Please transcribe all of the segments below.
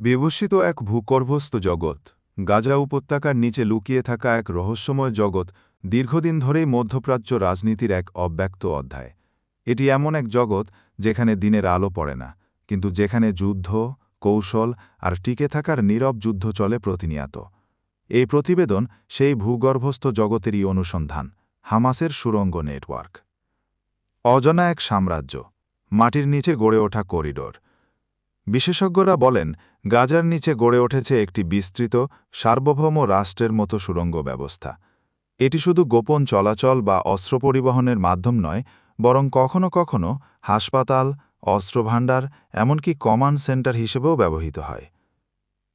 বিভূষিত এক ভূগর্ভস্থ জগৎ। গাজা উপত্যকার নিচে লুকিয়ে থাকা এক রহস্যময় জগৎ দীর্ঘদিন ধরেই মধ্যপ্রাচ্য রাজনীতির এক অব্যক্ত অধ্যায়। এটি এমন এক জগৎ যেখানে দিনের আলো পড়ে না, কিন্তু যেখানে যুদ্ধ, কৌশল আর টিকে থাকার নীরব যুদ্ধ চলে প্রতিনিয়ত। এই প্রতিবেদন সেই ভূগর্ভস্থ জগতেরই অনুসন্ধান, হামাসের সুরঙ্গ নেটওয়ার্ক। অজানা এক সাম্রাজ্য, মাটির নিচে গড়ে ওঠা করিডোর। বিশেষজ্ঞরা বলেন, গাজার নিচে গড়ে উঠেছে একটি বিস্তৃত, সার্বভৌম রাষ্ট্রের মতো সুড়ঙ্গ ব্যবস্থা। এটি শুধু গোপন চলাচল বা অস্ত্র পরিবহনের মাধ্যম নয়, বরং কখনো কখনো হাসপাতাল, অস্ত্রভাণ্ডার, এমনকি কমান্ড সেন্টার হিসেবেও ব্যবহৃত হয়।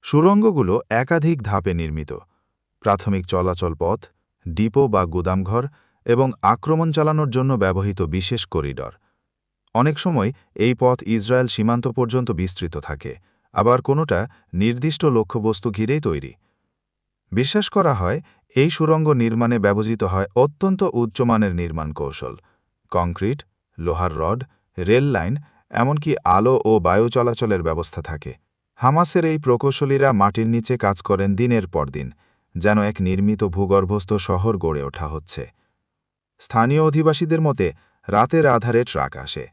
সুরঙ্গগুলো একাধিক ধাপে নির্মিত। প্রাথমিক চলাচল পথ, ডিপো বা গুদামঘর এবং আক্রমণ চালানোর জন্য ব্যবহৃত বিশেষ করিডর। অনেক সময় এই পথ ইসরায়েল সীমান্ত পর্যন্ত বিস্তৃত থাকে, আবার কোনোটা নির্দিষ্ট লক্ষ্যবস্তু ঘিরেই তৈরি। বিশ্বাস করা হয়, এই সুড়ঙ্গ নির্মাণে ব্যবহৃত হয় অত্যন্ত উচ্চমানের নির্মাণ কৌশল। কংক্রিট, লোহার রড, রেল লাইন, এমনকি আলো ও বায়ু চলাচলের ব্যবস্থা থাকে। হামাসের এই প্রকৌশলীরা মাটির নিচে কাজ করেন দিনের পর দিন, যেন এক নির্মিত ভূগর্ভস্থ শহর গড়ে ওঠা হচ্ছে। স্থানীয় অধিবাসীদের মতে, রাতের আধারে ট্রাক আসে।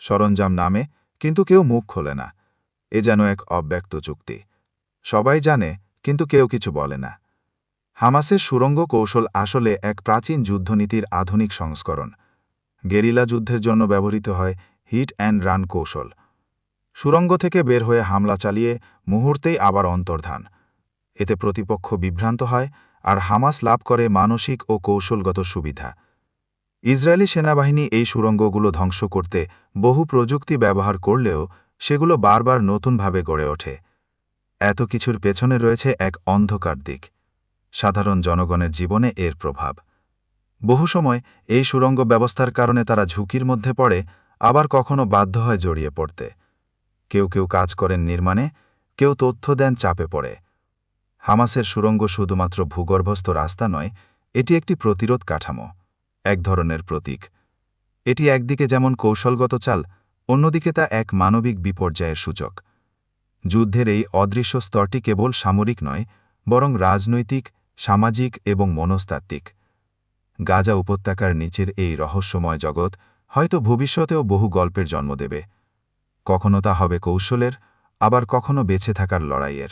সরঞ্জাম নামে, কিন্তু কেউ মুখ খোলে না। এ যেন এক অব্যক্ত চুক্তি। সবাই জানে, কিন্তু কেউ কিছু বলে না। হামাসের সুরঙ্গ কৌশল আসলে এক প্রাচীন যুদ্ধনীতির আধুনিক সংস্করণ। গেরিলা যুদ্ধের জন্য ব্যবহৃত হয় হিট অ্যান্ড রান কৌশল। সুরঙ্গ থেকে বের হয়ে হামলা চালিয়ে মুহূর্তেই আবার অন্তর্ধান। এতে প্রতিপক্ষ বিভ্রান্ত হয় আর হামাস লাভ করে মানসিক ও কৌশলগত সুবিধা। ইসরায়েলি সেনাবাহিনী এই সুড়ঙ্গগুলো ধ্বংস করতে বহু প্রযুক্তি ব্যবহার করলেও সেগুলো বারবার নতুনভাবে গড়ে ওঠে। এত কিছুর পেছনে রয়েছে এক অন্ধকার দিক, সাধারণ জনগণের জীবনে এর প্রভাব। বহু সময় এই সুরঙ্গ ব্যবস্থার কারণে তারা ঝুঁকির মধ্যে পড়ে, আবার কখনো বাধ্য হয় জড়িয়ে পড়তে। কেউ কেউ কাজ করেন নির্মাণে, কেউ তথ্য দেন চাপে পড়ে। হামাসের সুরঙ্গ শুধুমাত্র ভূগর্ভস্থ রাস্তা নয়, এটি একটি প্রতিরোধ কাঠামো। এক ধরনের প্রতীক। এটি একদিকে যেমন কৌশলগত চাল, অন্যদিকে তা এক মানবিক বিপর্যয়ের সূচক। যুদ্ধের এই অদৃশ্য স্তরটি কেবল সামরিক নয়, বরং রাজনৈতিক, সামাজিক এবং মনস্তাত্ত্বিক। গাজা উপত্যকার নিচের এই রহস্যময় জগৎ হয়তো ভবিষ্যতেও বহু গল্পের জন্ম দেবে। কখনো তা হবে কৌশলের, আবার কখনো বেঁচে থাকার লড়াইয়ের।